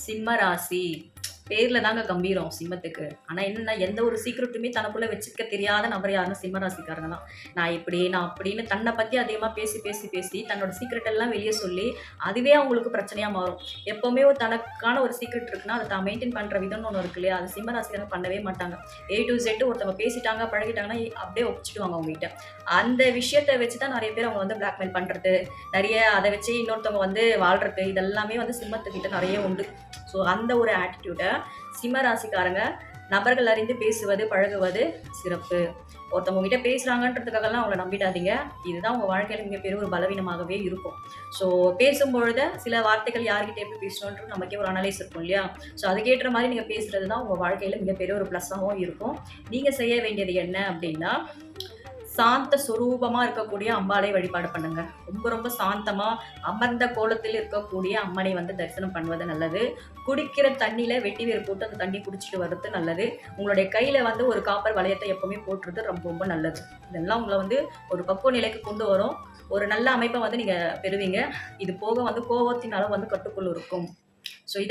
சிம்ம ராசி பேரில் தாங்க கம்பீரம் சிம்மத்துக்கு. ஆனால் என்னென்னா எந்த ஒரு சீக்கிரட்டுமே தனக்குள்ளே வச்சுக்க தெரியாத நபர் யாரும் சிம்மராசிக்காரங்க தான். நான் இப்படி நான் அப்படின்னு தன்னை பற்றி அதிகமாக பேசி பேசி பேசி தன்னோட சீக்ரெட் எல்லாம் வெளியே சொல்லி அதுவே அவங்களுக்கு பிரச்சனையாக மாறும். எப்போவுமே ஒரு தனக்கான ஒரு சீக்ரெட் இருக்குன்னா அதை தான் மெயின்டைன் பண்ணுற விதம்னு ஒன்று இருக்கு இல்லையா? அது சிம்மராசிக்காரங்க பண்ணவே மாட்டாங்க. ஏ டு செட்டு ஒருத்தவங்க பேசிட்டாங்க பழகிட்டாங்கன்னா அப்படியே ஒப்பிச்சிடுவாங்க அவங்ககிட்ட. அந்த விஷயத்தை வச்சு தான் நிறைய பேர் அவங்க வந்து பிளாக்மெயில் பண்ணுறது நிறைய அதை வச்சு இன்னொருத்தவங்க வந்து வாழ்றது. இதெல்லாமே வந்து சிம்மத்துக்கிட்ட நிறைய உண்டு. ஸோ அந்த ஒரு ஆட்டிடியூடை சிம்ம ராசிக்காரங்க நபர்கள் அறிந்து பேசுவது பழகுவது சிறப்பு. ஒருத்தவங்க கிட்ட பேசுகிறாங்கன்றதுக்காகலாம் அவங்கள நம்பிடாதீங்க. இதுதான் உங்கள் வாழ்க்கையில் மிகப்பெரிய ஒரு பலவீனமாகவே இருக்கும். ஸோ பேசும்பொழுது சில வார்த்தைகள் யார்கிட்ட எப்படி பேசணுன்றது நமக்கே ஒரு அனலைஸ் இருக்கும் இல்லையா? ஸோ அதுக்கேற்ற மாதிரி நீங்கள் பேசுகிறது தான் உங்கள் வாழ்க்கையில் மிகப்பெரிய ஒரு ப்ளஸ்ஸாகவும் இருக்கும். நீங்கள் செய்ய வேண்டியது என்ன அப்படின்னா சாந்த சுரூபமாக இருக்கக்கூடிய அம்பாளை வழிபாடு பண்ணுங்க. ரொம்ப ரொம்ப சாந்தமாக அமர்ந்த கோலத்தில் இருக்கக்கூடிய அம்மனை வந்து தரிசனம் பண்ணுவது நல்லது. குடிக்கிற தண்ணியில் வெட்டி வேறு போட்டு அந்த தண்ணி குடிச்சிட்டு வர்றது நல்லது. உங்களுடைய கையில் வந்து ஒரு காப்பர் வளையத்தை எப்பவுமே போட்டுறது ரொம்ப ரொம்ப நல்லது. இதெல்லாம் உங்களை வந்து ஒரு பக்குவ நிலைக்கு கொண்டு வரும். ஒரு நல்ல அமைப்பை வந்து நீங்கள் பெறுவீங்க. இது போக வந்து கோபத்தின் வந்து கட்டுக்குள் இருக்கும். ஸோ இதெல்லாம்